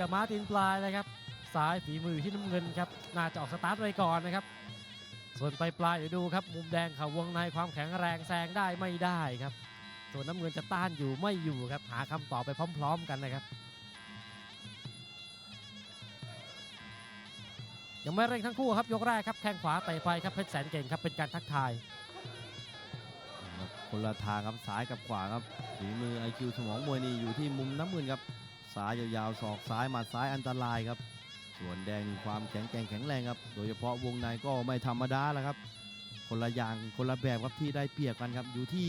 จะมาตินปลายเลยครับซ้ายฝีมืออยู่ที่น้ำเงินครับน่าจะออกสตาร์ทไว้ก่อนนะครับ ส่วนปลายปลายเดี๋ยวดูครับ มุมแดงเขาวงในความแข็งแรงแซงได้ไม่ได้ครับ ส่วนน้ำเงินจะต้านอยู่ไม่อยู่ครับหาคำตอบไปพร้อม ๆ กันนะครับยังไม่เร่งทั้งคู่ครับยกแรกครับแข้งขวาเตะไปครับเพชรแสนเก่งครับเป็นการทักทายคนละทางครับซ้ายกับขวาครับฝีมือ IQ สมองมวยนี่อยู่ที่มุมน้ำเงินครับ ซ้ายยาวๆศอกซ้ายหมาซ้ายอันตรายครับ ส่วนแดงนี่ความแข็งแกร่งแข็งแรงครับ โดยเฉพาะวงในก็ไม่ธรรมดาแล้วครับ คนละอย่างคนละแบบครับที่ได้เปรียบกันครับ อยู่ที่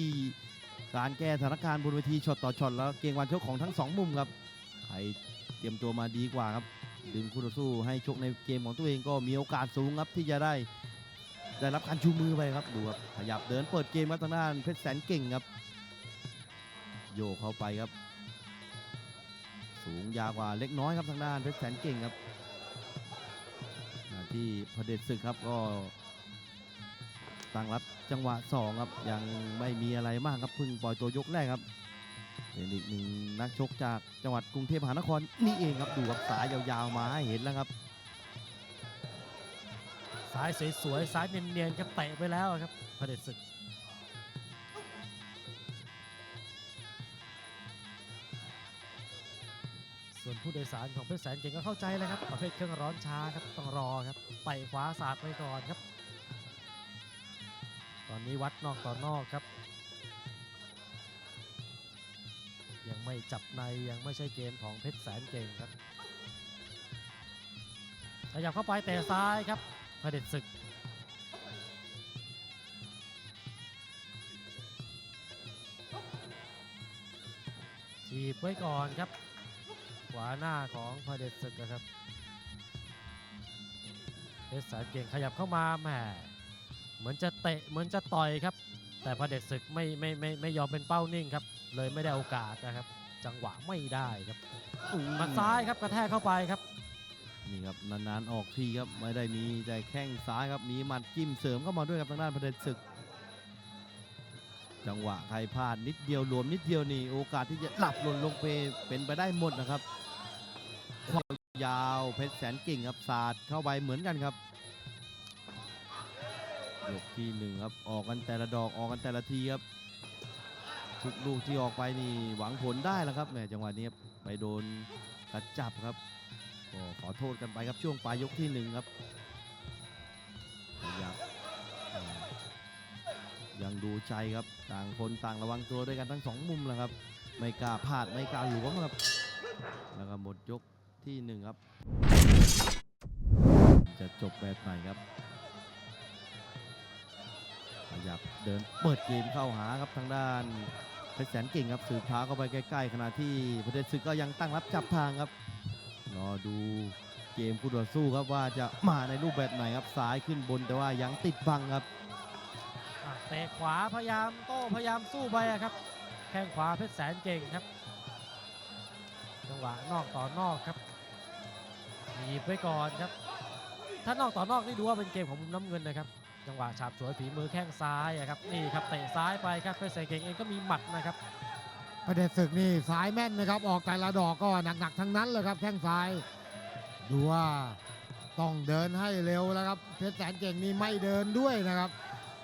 การแก้สถานการณ์บนเวทีช็อตต่อช็อตแล้วเกมวันชกของทั้งสองมุมครับ ใครเตรียมตัวมาดีกว่าครับดึงคู่ต่อสู้ให้ชกในเกมของตัวเองก็มีโอกาสสูงครับที่จะได้ได้รับการชูมือไปครับดูครับขยับเดินเปิดเกมครับทางด้านเพชรแสนเก่งครับ โยกเข้าไปครับ สูงยาวกว่าเล็กน้อยครับทางด้านเพชรแสนเก่งครับที่พระเดชศึกครับก็ตั้งรับจังหวะสองครับยังไม่มีอะไรมากครับเพิ่งปล่อยตัวยกแรกครับเป็นอีกหนึ่งนักชกจากจังหวัดกรุงเทพมหานครนี่เองครับดูครับสายยาวๆมาเห็นแล้วครับซ้ายสวยๆซ้ายเนียนๆครับเตะไปแล้วครับพระเดชศึก ส่วนผู้โดยสารของเพชรแสนเก่งก็เข้าใจเลยครับประเภทเครื่องร้อนช้าครับต้องรอครับไต่ขวาสาดไปก่อนครับ ตอนนี้วัดนอกต่อนอกครับ ยังไม่จับในยังไม่ใช่เกมของเพชรแสนเก่งครับขยับเข้าไปเตะซ้ายครับพระเด็จศึกจีบไว้ก่อนครับ วาหน้าของพระเด็จศึกนะครับเพชรแสนเก่งขยับเข้ามาแหมเหมือนจะเตะเหมือนจะต่อยครับ แต่พระเด็จศึกไม่ไม่ไม่ไม่ยอมเป็นเป้านิ่งครับ เลยไม่ได้โอกาสนะครับ จังหวะไม่ได้ครับหมัดซ้ายครับกระแทกเข้าไปครับนี่ครับนานๆออกทีครับไม่ได้มีแต่แข้งซ้ายครับมีหมัดจิ้มเสริมเข้ามาด้วยครับทางด้านพระเดชศึก จังหวะใครพลาดนิดเดียวหลวมนิดเดียวนี่โอกาสที่จะหลับหล่นลงไปเป็นไปได้หมดนะครับ ความยาวเพชรแสนเก่งครับศาสตร์เข้าไปเหมือนกันครับยกที่หนึ่งครับออกกันแต่ละดอกออกกันแต่ละทีครับทุกลูกที่ออกไปนี่หวังผลได้แล้วครับแหมจังหวะนี้ไปโดนกระจับครับก็ขอโทษกันไปครับช่วงปลายยกที่หนึ่งครับยับยังดูใจครับต่างคนต่างระวังตัวด้วยกันทั้งสองมุมแล้วครับ ไม่กล้าพลาดไม่กล้าหลวมครับ แล้วก็หมดยก ที่หนึ่งครับ จะจบแบบไหนครับขยับเดินเปิดเกมเข้าหาครับทางด้านเพชรแสนเก่งครับสืบท้าเข้าไปใกล้ๆขณะที่พระเดชศึกก็ยังตั้งรับจับทางครับรอดูเกมคู่ต่อสู้ครับว่าจะมาในรูปแบบไหนครับซ้ายขึ้นบนแต่ว่ายังติดบังครับเตะขวาพยายามโต้พยายามสู้ไปครับ แข้งขวาเพชรแสนเก่งครับ จังหวะนอกต่อนอกครับ หนีบไว้ก่อนครับ ถ้านอกต่อนอกนี่ดูว่าเป็นเกมของมุมน้ำเงินนะครับ จังหวะฉาบฉวยฝีมือแข้งซ้ายอะครับนี่ครับเตะซ้ายไปครับเพชรแสนเก่งเองก็มีหมัดนะครับพระเดชศึกนี่สายแม่นนะครับ ออกแต่ละดอกก็หนักๆทั้งนั้นเลยครับแข้งซ้าย ดูว่าต้องเดินให้เร็วแล้วครับเพชรแสนเก่งนี่ไม่เดินด้วยนะครับ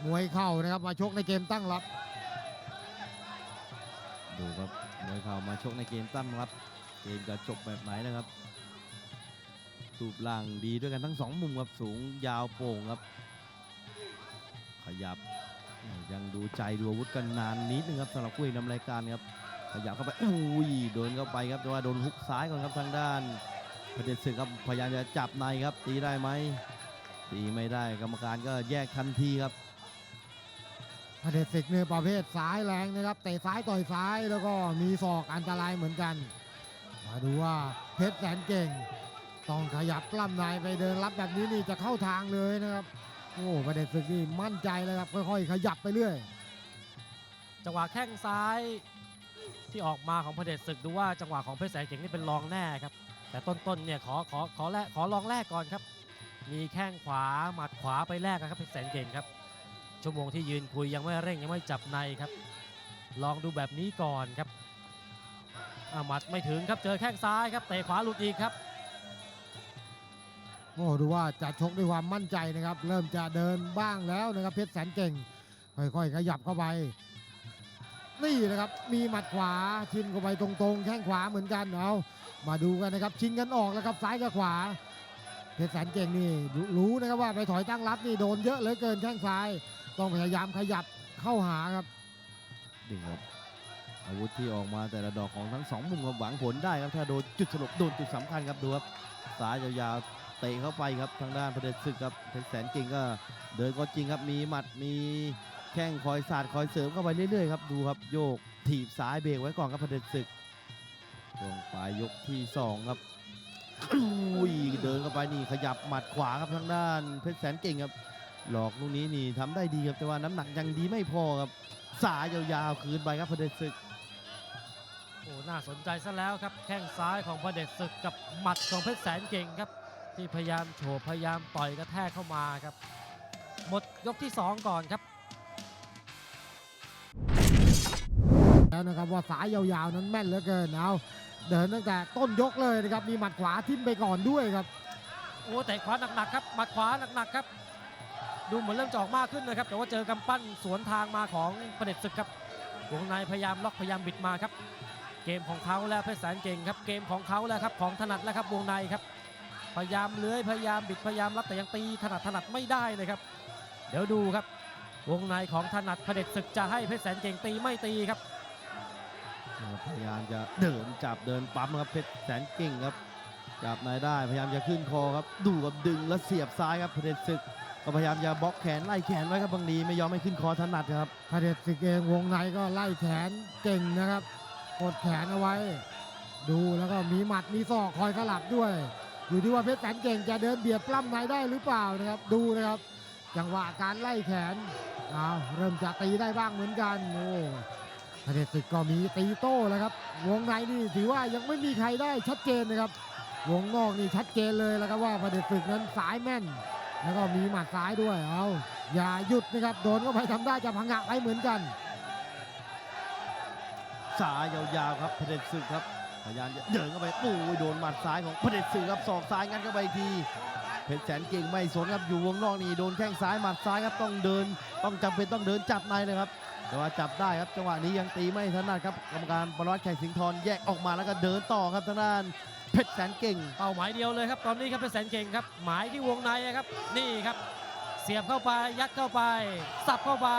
มวยเข่านะครับมาชกในเกมตั้งรับ ดูครับมวยเข่ามาชกในเกมตั้งรับ เกมจะจบแบบไหนนะครับ รูปร่างดีด้วยกันทั้งสองมุมครับสูงยาวโป่งครับ ขยับยังดูใจดูอาวุธกันนานนิดนึงครับสำหรับคู่เอกนำรายการครับขยับเข้าไปอุ้ยโดนเข้าไปครับแต่ว่าโดนฮุกซ้ายก่อนครับทางด้านพระเดชศึกครับพยายามจะจับในครับ ตีได้ไหมตีไม่ได้กรรมการก็แยกทันทีครับพระเดชศึกเนี่ยประเภทซ้ายแรงนะครับเตะซ้ายต่อยซ้ายแล้วก็มีศอกอันตรายเหมือนกัน มาดูว่าเพชรแสนเก่ง ต้องขยับกล้ามในไปเดินรับแบบนี้นี่จะเข้าทางเลยนะครับ โอ้พระเดชศึกนี่มั่นใจเลยครับค่อยๆขยับไปเรื่อย จังหวะแข้งซ้ายที่ออกมาของพระเดชศึกดูว่าจังหวะของเพชรแสนเก่งนี่เป็นรองแน่ครับ แต่ต้นๆเนี่ยขอขอขอแรกขอลองแรกก่อนครับ มีแข้งขวาหมัดขวาไปแรกนะครับเพชรแสนเก่งครับ ชั่วโมงที่ยืนคุยยังไม่เร่งยังไม่จับในครับ ลองดูแบบนี้ก่อนครับอ่าหมัดไม่ถึงครับเจอแข้งซ้ายครับเตะขวาหลุดอีกครับ โอ้ดูว่าจะชกด้วยความมั่นใจนะครับ เริ่มจะเดินบ้างแล้วนะครับ เพชรแสนเก่ง ค่อยๆขยับเข้าไป นี่นะครับ มีหมัดขวาชิมเข้าไปตรงๆ แข้งขวาเหมือนกันเอามาดูกันนะครับ ชิงกันออกแล้วครับซ้ายกับขวา เพชรแสนเก่งนี่รู้นะครับว่าไปถอยตั้งรับนี่โดนเยอะเหลือเกินแข้งซ้าย ต้องพยายามขยับเข้าหาครับนี่ครับอาวุธที่ออกมาแต่ละดอกของทั้งสองมุมหวังผลได้ครับถ้าโดนจุดสลบโดนจุดสำคัญครับดูครับซ้ายยาวๆ เตะเข้าไปครับทางด้านประเด็จศึกครับเพชรแสนเก่งก็เดินก็จริงครับมีหมัดมีแข้งคอยสาดคอยเสริมเข้าไปเรื่อยๆครับดูครับโยกถีบซ้ายเบรกไว้ก่อนครับประเด็จศึกช่วงปลายยกที่สองครับอุ้ยเดินเข้าไปนี่ขยับหมัดขวาครับทางด้านเพชรแสนเก่งครับหลอกลูกนี้นี่ทำได้ดีครับแต่ว่าน้ำหนักยังดีไม่พอครับสายยาวๆคืนไปครับพระเดชศึกโอ้น่าสนใจซะแล้วครับแข้งซ้ายของพระเด็จศึกกับหมัดของเพชรแสนเก่งครับ ที่พยายามโฉบพยายามต่อยกระแทกเข้ามาครับ หมดยกที่ 2 ก่อนครับ แล้วนะครับว่าสายยาวๆนั้นแม่นเหลือเกินเอาเดินตั้งแต่ต้นยกเลยนะครับมีหมัดขวาทิ่มไปก่อนด้วยครับโอ้เตะขวาหนักๆครับหมัดขวาหนักๆครับ ดูเหมือนเริ่มจะออกมากขึ้นนะครับ แต่ว่าเจอกำปั้นสวนทางมาของประเด็จศึกครับวงในพยายามล็อกพยายามบิดมาครับ เกมของเขาแล้วเพชรแสนเก่งครับ เกมของเขาแล้วครับของถนัดแล้วครับวงในครับ พยายามเลื้อยพยายามบิดพยายามรับแต่ยังตีถนัดถนัดไม่ได้เลยครับ เดี๋ยวดูครับ วงในของถนัดเผด็จศึกจะให้เพชรแสนเก่งตีไม่ตีครับ พยายามจะเดินจับเดินปั๊มครับเพชรแสนเก่งครับจับนายได้พยายามจะขึ้นคอครับ ดูกับดึงแล้วเสียบซ้ายครับพระเดชศึกก็พยายามจะบล็อกแขนไล่แขนไว้ครับบางนีไม่ยอมให้ขึ้นคอถนัดครับพระเดชศึกเองวงในก็ไล่แขนเก่งนะครับกดแขนเอาไว้ ดูแล้วก็มีหมัดมีศอกคอยสลับด้วย อยู่ที่ว่าเพชรแสนเก่งจะเดินเบียดปล้ำในได้หรือเปล่านะครับ ดูนะครับ จังหวะการไล่แขนเอาเริ่มจะตีได้บ้างเหมือนกันโอ้พระเดชศึกก็มีตีโต้แล้วครับ วงในนี่ถือว่ายังไม่มีใครได้ชัดเจนนะครับ วงนอกนี่ชัดเจนเลยแล้วครับว่าพระเดชศึกนั้นสายแม่น แล้วก็มีหมัดซ้ายด้วยเอาอย่าหยุดนะครับโดนเข้าไปทำได้จะพังงะไปเหมือนกัน สายยาวๆครับพระเดชศึกครับ พยายามจะเดินเข้าไปโอ้ยโดนหมัดซ้ายของพระเดชศึกครับศอกซ้ายงัดเข้าไปทีเพชรแสนเก่งไม่สนครับอยู่วงนอกนี่โดนแข้งซ้ายหมัดซ้ายครับต้องเดิน ต้องจำเป็นต้องเดินจับในเลยครับแต่ว่าจับได้ครับจังหวะนี้ยังตีไม่ถนัดครับกรรมการปรวัตแข่สิงห์ทรแยกออกมาแล้วก็เดินต่อครับทางด้านเพชรแสนเก่งเป้าหมายเดียวเลยครับตอนนี้ครับเพชรแสนเก่งครับหมายที่วงในครับนี่ครับ เสียบเข้าไปยัดเข้าไป สับเข้าไป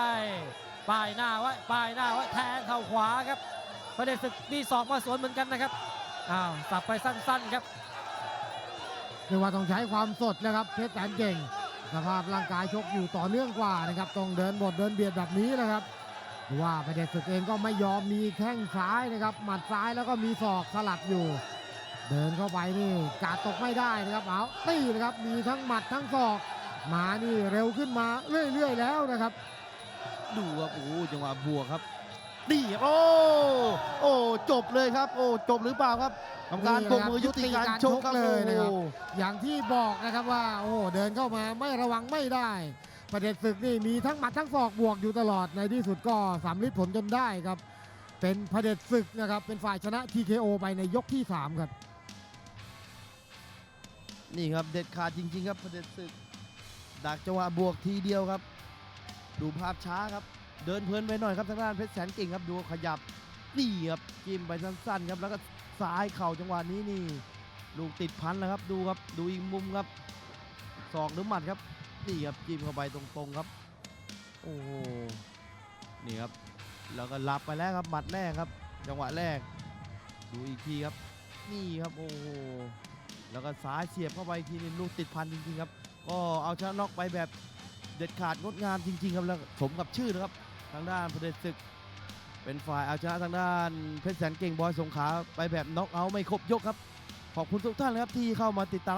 ป้ายหน้าไว้ป้ายหน้าไว้แทงเข่าขวาครับ ประเด็นศึกมีศอกมาสวนเหมือนกันนะครับอ้าวสับไปสั้นๆครับเรียกว่าต้องใช้ความสดนะครับเพชรแสนเก่งสภาพร่างกายชกอยู่ต่อเนื่องกว่านะครับต้องเดินบทเดินเบียดแบบนี้นะครับดูว่าประเดชศึกเองก็ไม่ยอมมีแข้งซ้ายนะครับหมัดซ้ายแล้วก็มีศอกสลับอยู่ เดินเข้าไปนี่กาดตกไม่ได้นะครับเอาตีนะครับมีทั้งหมัดทั้งศอกมานี่เร็วขึ้นมาเรื่อยๆแล้วนะครับ ดูครับโอ้โหจังหวะบวกครับ ดีครับโอ้โอ้จบเลยครับ โอ้จบหรือเปล่าครับกรรมการนี่ปรแหบละครับมือยุติการชกครับยุติการชกเลยนะครับโอ้โหอย่างที่บอกนะครับว่า โอ้โหเดินเข้ามาไม่ระวังไม่ได้ ประเด็นศึกนี่มีทั้งหมัดทั้งศอกบวกอยู่ตลอดในที่สุดก็สำลิดผลจนได้ครับ เป็นพระเด็จศึกนะครับ เป็นฝ่ายชนะ TKO ไปในยกที่ 3 ครับ นี่ครับเด็ดขาดจริง ๆ ครับประเด็นศึกดักจังหวะบวกทีเดียวครับ ดูภาพช้าครับ เดินเพลินไปหน่อยครับทางด้านเพชรแสนเก่งครับดูขยับนี่ครับจิ้มไปสั้นๆครับแล้วก็ซ้ายเข่าจังหวะนี้นี่ลูกติดพันแล้วครับดูครับดูอีกมุมครับศอกหรือหมัดครับนี่ครับจิ้มเข้าไปตรงๆครับ โอ้โหนี่ครับแล้วก็หลับไปแล้วครับหมัดแรกครับ จังหวะแรก ดูอีกทีครับ นี่ครับโอ้โหแล้วก็ซ้ายเสียบเข้าไปทีนึงลูกติดพันจริงๆครับ ก็เอาชนะน็อกไปแบบเด็ดขาดงดงามจริง ๆ ครับแล้วสมกับชื่อนะครับ ทางด้านพระเดชศึก เป็นฝ่ายเอาชนะทางด้านเพชรแสนเก่งบอยสงขาไปแบบน็อกเอาท์ไม่ครบยกครับ ขอบคุณทุกท่านนะครับที่เข้ามาติดตาม